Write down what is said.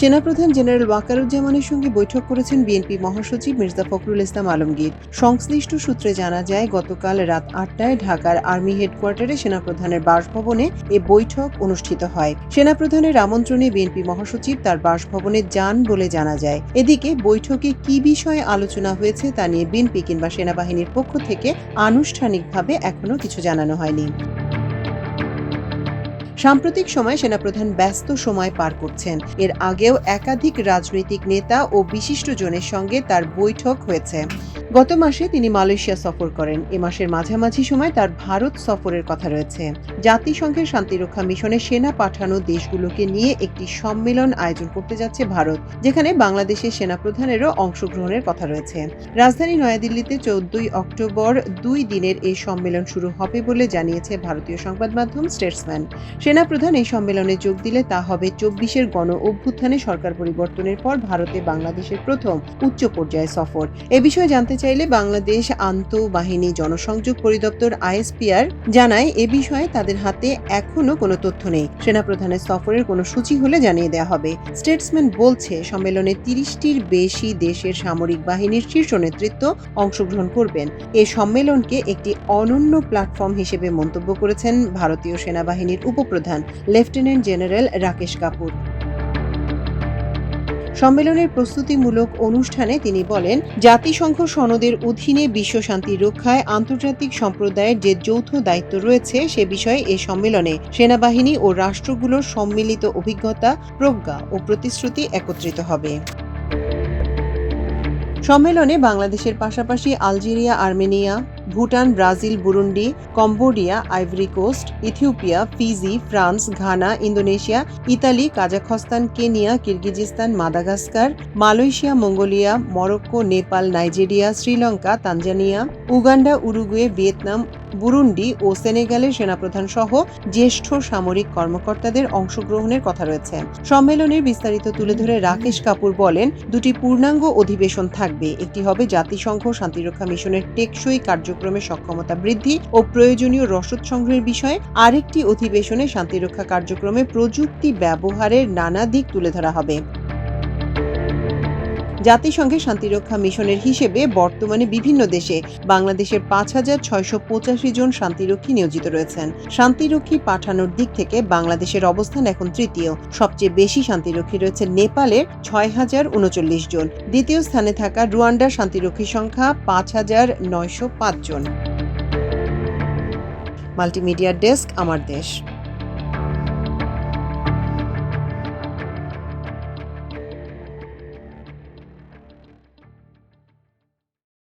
সেনাপ্রধান জেনারেল ওয়াকারুজ্জামানের সঙ্গে বৈঠক করেছেন বিএনপি মহাসচিব মির্জা ফখরুল ইসলাম আলমগীর। সংশ্লিষ্ট সূত্রে জানা যায়, গতকাল রাত আটটায় ঢাকার আর্মি হেডকোয়ার্টারে সেনাপ্রধানের বাসভবনে এ বৈঠক অনুষ্ঠিত হয়। সেনাপ্রধানের আমন্ত্রণে বিএনপি মহাসচিব তার বাসভবনে যান বলে জানা যায়। এদিকে, বৈঠকে কি বিষয়ে আলোচনা হয়েছে তা নিয়ে বিএনপি কিংবা সেনাবাহিনীর পক্ষ থেকে আনুষ্ঠানিকভাবে এখনও কিছু জানানো হয়নি। সাম্প্রতিক সময়ে সেনাপ্রধান ব্যস্ত সময় পার করছেন। এর আগেও একাধিক রাজনৈতিক নেতা ও বিশিষ্টজনের সঙ্গে তার বৈঠক হয়েছে। গত মাসে তিনি মালয়েশিয়া সফর করেন। এ মাসের মাঝামাঝি সময় তার ভারত সফরের কথা রয়েছে। জাতিসংঘের শান্তিরক্ষা মিশনে সেনা পাঠানো দেশগুলোকে নিয়ে একটি সম্মেলন আয়োজন করতে যাচ্ছে ভারত, যেখানে বাংলাদেশের সেনাপ্রধানেরও অংশগ্রহণের কথা রয়েছে। রাজধানী নয়াদিল্লিতে চৌদ্দই অক্টোবর দুই দিনের এই সম্মেলন শুরু হবে বলে জানিয়েছে ভারতীয় সংবাদ মাধ্যম স্টেটসম্যান। সেনাপ্রধান এই সম্মেলনে যোগ দিলে তা হবে চব্বিশের গণ অভ্যুত্থানে সরকার পরিবর্তনের পর ভারতে বাংলাদেশের প্রথম উচ্চ পর্যায়ে সফর। এ বিষয়ে জানতে চাইলে বাংলাদেশ আন্তঃবাহিনী জনসংযোগ পরিদপ্তর আইএসপিআর জানায়, এ বিষয়ে তাদের হাতে এখনও কোনো তথ্য নেই। সেনাপ্রধানের সফরের কোনো সূচি হলে জানিয়ে দেওয়া হবে। স্টেটসম্যান বলছে, সম্মেলনে তিরিশটির বেশি দেশের সামরিক বাহিনীর শীর্ষ নেতৃত্ব অংশগ্রহণ করবেন। এ সম্মেলনকে একটি অনন্য প্ল্যাটফর্ম হিসেবে মন্তব্য করেছেন ভারতীয় সেনাবাহিনীর উপপ্রধান, লেফটেন্যান্ট জেনারেল রাকেশ কাপুর। সম্মেলনের প্রস্তুতিমূলক অনুষ্ঠানে তিনি বলেন, জাতিসংঘ সনদের অধীনে বিশ্ব শান্তি রক্ষায় আন্তর্জাতিক সম্প্রদায়ের যে যৌথ দায়িত্ব রয়েছে সে বিষয়ে এ সম্মেলনে সেনাবাহিনী ও রাষ্ট্রগুলোর সম্মিলিত অভিজ্ঞতা, প্রজ্ঞা ও প্রতিশ্রুতি একত্রিত হবে। সম্মেলনে বাংলাদেশের পাশাপাশি Algeria, Armenia, Bhutan, Brazil, Burundi, Cambodia, Ivory Coast, Ethiopia, Fiji, France, Ghana, Indonesia, Italy, Kazakhstan, Kenya, Kyrgyzstan, Madagascar, Malaysia, Mongolia, Morocco, Nepal, Nigeria, Sri Lanka, Tanzania, Uganda, Uruguay, Vietnam Burundi ও সেনেগালের সেনাপ্রধান সহ জ্যেষ্ঠ সামরিক কর্মকর্তাদের অংশগ্রহণের কথা রয়েছে। সম্মেলনের বিস্তারিত তুলে ধরে রাকেশ কাপুর বলেন, দুটি পূর্ণাঙ্গ অধিবেশন থাকবে। একটি হবে জাতিসংঘ শান্তিরক্ষা মিশনের টেকসই কার্যক্রমের সক্ষমতা বৃদ্ধি ও প্রয়োজনীয় রসদ সংগ্রহের বিষয়ে। আরেকটি অধিবেশনে শান্তিরক্ষা কার্যক্রমে প্রযুক্তি ব্যবহারের নানা দিক তুলে ধরা হবে। জাতিসংঘের শান্তিরক্ষা মিশনের হিসেবে বর্তমানে বিভিন্ন দেশে বাংলাদেশের পাঁচ হাজার ছয়শো পঁচাশি জন শান্তিরক্ষী নিয়োজিত রয়েছেন। শান্তিরক্ষী পাঠানোর দিক থেকে বাংলাদেশের অবস্থান এখন তৃতীয়। সবচেয়ে বেশি শান্তিরক্ষী রয়েছে নেপালের ছয় হাজার উনচল্লিশ জন। দ্বিতীয় স্থানে থাকা রুয়ান্ডার শান্তিরক্ষী সংখ্যা পাঁচ হাজার নয়শো পাঁচ জন। মাল্টিমিডিয়া ডেস্ক, আমার দেশ।